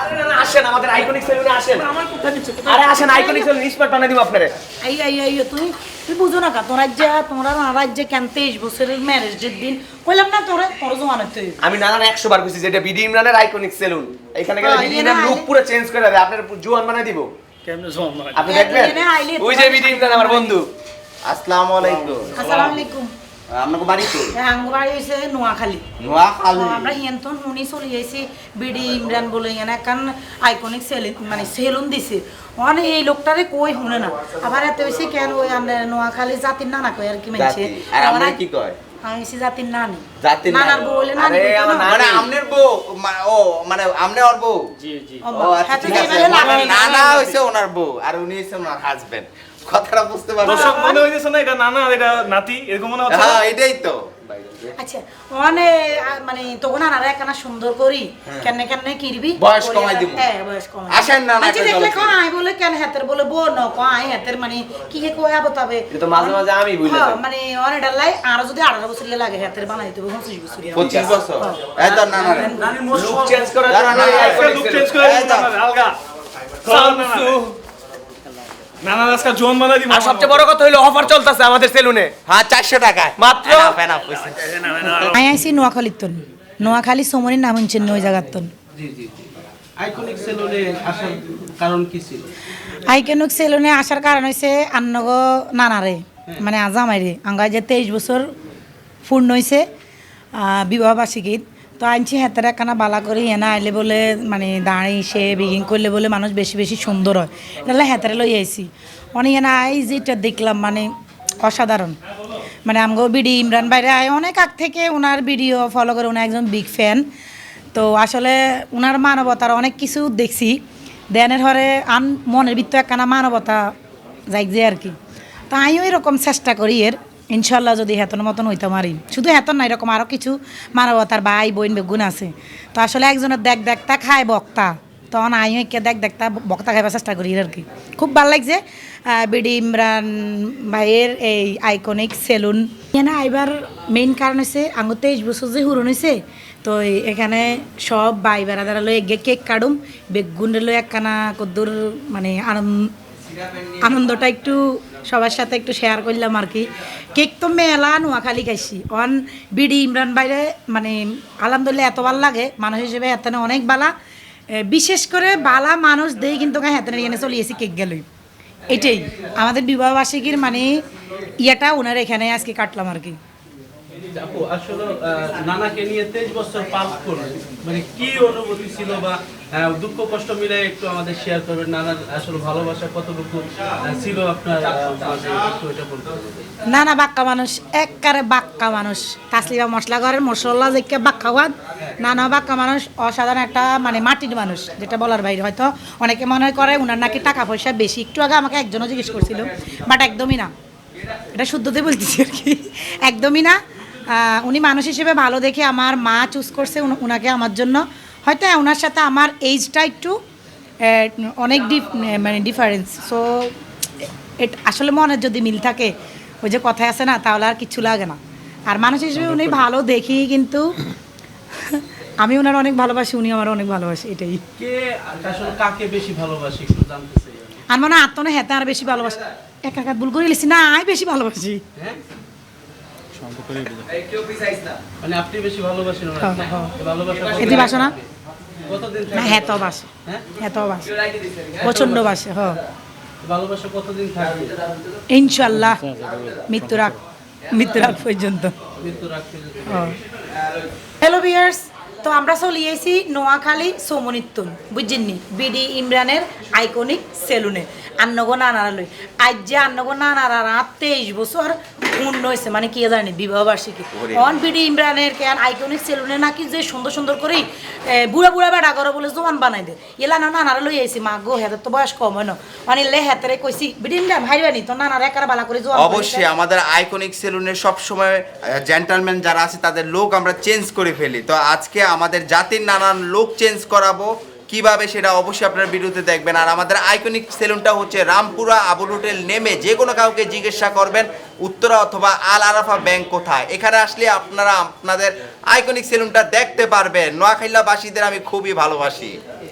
আরে না না আসেন আমাদের আইকনিক সেলুনে আসেন। আমার কোথায় নিচ্ছে? আরে আসেন আইকনিক সেলুন স্পট বানিয়ে দিব আপনারে। এই এই এই তুমি তুই বুঝো না কা তোর রাজ্যে তোমরা না রাজ্যে কেন তেইশ বছরের ম্যারেজের দিন কইলাম না তোরা তোর জমানো তুই আমি নানান একশো বার কইছি যেটা বিডি ইমরানের আইকনিক সেলুন এখানে গেলে বিডি ইমরান লুক পুরো চেঞ্জ করে দেবে। আপনার জুয়ান বানাই দিব। কেমনে জমা? আপনি দেখবেন? ওই যে বিডি ইমরান আমার বন্ধু। আসসালামু আলাইকুম। আসসালামু আলাইকুম। আপনাকে বাড়ি তো নোয়াখালী। নোয়াখালী। আমরা হিয়ন্তন শুনি চলি আইছি বিডি ইমরান বলে এখানে একখান আইকনিক সেলুন মানে সেলুন দিছে। এই লোকটারে কই শুনে না। আবার এত বেশি কেন ওই আমরা নোয়াখালী জাতির নানা কই আর কি মানছে আর আমরা কি কয়? আমি জাতির নানি। জাতির নানার বউ বলে নানি আমার না? নানি। মানে আমনের বউ ও মানে আমনে ওর বউ? জি জি। ও ও আচ্ছা হ্যাঁ, তো ঠিক আছে। এবারে লাগাই মানে না। নানা হইছে ওনার বউ আর উনি হইছে ওনার হাজবেন্ড কথাটা বুঝতে পারছ দর্শক মনে হইতেছে না এটা নানা এটা নাতি এরকম মনে হচ্ছে হ্যাঁ এটাই তো। আচ্ছা মানে মানে তখন আর একখানা সুন্দর করি। কেন কেন কিরবি। বয়স কমাই দিব। হ্যাঁ বয়স কমাই আসেন না, না, আচ্ছা দেখলে। কয় বলে কেন হাতের বলে বো ন কয় হাতের মানে কি কে কয় আবো তবে? তো মাঝে মাঝে আমি বুঝলে হ্যাঁ, মানে অনেকটা লাই আর যদি আঠারো বছর লাগে হাতের বানাই দেবো পঁচিশ বছর পঁচিশ বছর? এই তো। লুক চেঞ্জ না, না, আজকে iconic look করে এই দিবো দাও। নানারে, আলগা। নানা আজকে জোন বানাই দিব। আর সবচেয়ে বড় কথা হইল অফার চলতেছে আমাদের সেলুনে। হ্যাঁ চারশো টাকায়। মাত্র? Enough, enough, হইছে। আমি আইছি নোয়াখালীর তন নোয়াখালী সমনির নাম হচ্ছেন ওই জায়গার তন জি। আইকনিক সেলুনে আসার কারণ কি ছিল? আইকেনুক সেলুনে আসার কারণ আন্নগ নানারে মানে আজামাইরে। আঙ্গা যে তেইশ বছর পূর্ণ হয়েছে বিবাহ বার্ষিকীর তো আনছি হাতের একখানা বালা করে এনা আইলে বলে মানে দাঁড়ি সে বিগিং করলে বলে মানুষ বেশি বেশি সুন্দর হয়। এটা হাতের লই আইছি। অনেক এনা আই যেটা দেখলাম মানে অসাধারণ। মানে আমগো বিডি ইমরান বাইরে আয়, অনেক আগ থেকে ওনার ভিডিও ফলো করে ওনার একজন বিগ ফ্যান তো আসলে ওনার মানবতার অনেক কিছু দেখছি। দেনের হরে আন মনের ভিতরে একখানা মানবতা যাই যে আর কি। তা আমিও এরকম চেষ্টা করি এর। ইনশাল্লাহ যদি হেতন মতন হইতে পারি। শুধু হেতন না, এরকম আরও কিছু মানবতার ভাই, বোন, বেগুন আছে। তো আসলে একজনের দেখ দেখতা খায় বক্তা। তখন আমিও একে দেখ দেখতা বক্তা খাইবার চেষ্টা করি আর কি। খুব ভালো লাগছে বিডি ইমরান ভাইয়ের এই আইকনিক সেলুন এখানে আইবার মেইন কারণ হচ্ছে আঙুর তেইশ বছর যে হুরন হয়েছে তো এখানে সব ভাই বেড়াদারা লই এগে কেক কাটুম। বেগুন লই একখানা কদ্দুর মানে আনন্দ, আনন্দটা একটু সবার সাথে একটু শেয়ার করলাম আর কি। কেক তো মেলা নোয়াখালী খাইছি। অন বিডি ইমরান বাইরে মানে আলহামদুলিল্লাহ এত ভালো লাগে। মানুষ হিসেবে এতনে অনেক বালা। বিশেষ করে বালা মানুষ দেই কিন্তু হেতনে এখানে চলে চলিয়েছি কেক গেলই। এটাই। আমাদের বিবাহবার্ষিকীর মানে ইয়েটা ওনার এখানে আজকে কাটলাম আর কি। আসলে নানাকে নিয়ে তেইশ বছর পার করে মানে কি অনুভূতি ছিল বা দুঃখ, কষ্ট মিলে একটু আমাদের শেয়ার করবেন। নানার আসলে ভালোবাসা কতটুকু ছিল আপনার। না না বাক্কা মানুষ একবারে বাক্কা মানুষ। তাসলিমা মশলা ঘরের মশলা যে বাক্কা হওয়ার না না বাক্কা মানুষ, অসাধারণ একটা মানে মাটির মানুষ, যেটা বলার বাইরে হয়তো অনেকে মনে করে উনার নাকি টাকা পয়সা বেশি। একটু আগে আমাকে একজনও জিজ্ঞেস করছিল, বাট একদমই না? এটা শুদ্ধতে বলতেছি আর কি। একদমই না। উনি মানুষ হিসেবে ভালো দেখে আমার মা চুজ করছে উনাকে আমার জন্য। হয়তো ওনার সাথে আমার এইজটা একটু অনেক ডিফ মানে ডিফারেন্স সো এট- আসলে মনের যদি মিল থাকে ওই যে কথায় আছে না তাহলে আর কিচ্ছু লাগে না। আর মানুষ হিসেবে উনি ভালো দেখি কিন্তু আমি ওনার অনেক ভালোবাসি উনি আমার অনেক ভালোবাসি এটাই। কে আসলে কাকে বেশি ভালোবাসে একটু জানতে চাই আর মনে হয় আত্মনে হেতে আর বেশি ভালোবাসি। এক একা ভুল করে লিখছি না আমি বেশি ভালোবাসি। হ্যাঁ? মানে আপনি বেশি ভালোবাসেন ওনাকে? হ্যাঁ, হ্যাঁ। ভালোবাসা এটি বাসো না কতদিন না বাসে হ্যাঁ? বাসে প্রচণ্ড বাসে হ ভালোবাসা কতদিন থাকবে? ইনশাল্লাহ মৃত্যু রাখ মৃত্যু রাখ পর্যন্ত। মৃত্যু হ্যালো ভিয়ার্স তো আমরা চলে এসেছি নোয়াখালী সোমনিত্যন বুঝছেননি? বিডি ইমরানের আইকনিক সেলুনে আন্নগো নানারালই আজ যে আন্নগো নানারা রাত তেইশ বছর পূর্ণ হয়েছে মানে কি জানি বিবাহ বার্ষিকী। অন বিডি ইমরানের কেন আইকনিক সেলুনে নাকি যে সুন্দর সুন্দর করে বুড়া বুড়া বেড়া করে বলে জোয়ান বানাই দে এলা না নানারা লই আইছি মা গো হেতের তো বয়স কম হয় না। মানে লে হেতেরে কইছি বিডি ইমরান ভাই বানি তো নানারা একারা বালা করে জোয়ান অবশ্যই আমাদের আইকনিক সেলুনে সব সময় জেন্টালম্যান যারা আছে তাদের লোক আমরা চেঞ্জ করে ফেলি। তো আজকে আমাদের জাতির নানান লোক চেঞ্জ করাবো। কীভাবে সেটা অবশ্যই আপনার ভিডিওতে দেখবেন। আর আমাদের আইকনিক সেলুনটা হচ্ছে রামপুরা আবুল হোটেল নেমে যে কোনো কাউকে জিজ্ঞাসা করবেন, উত্তরা অথবা আল আরাফা ব্যাংক কোথায়। এখানে আসলে আপনারা আপনাদের আইকনিক সেলুনটা দেখতে পারবেন। নোয়াখাইলাবাসীদের আমি খুবই ভালোবাসি।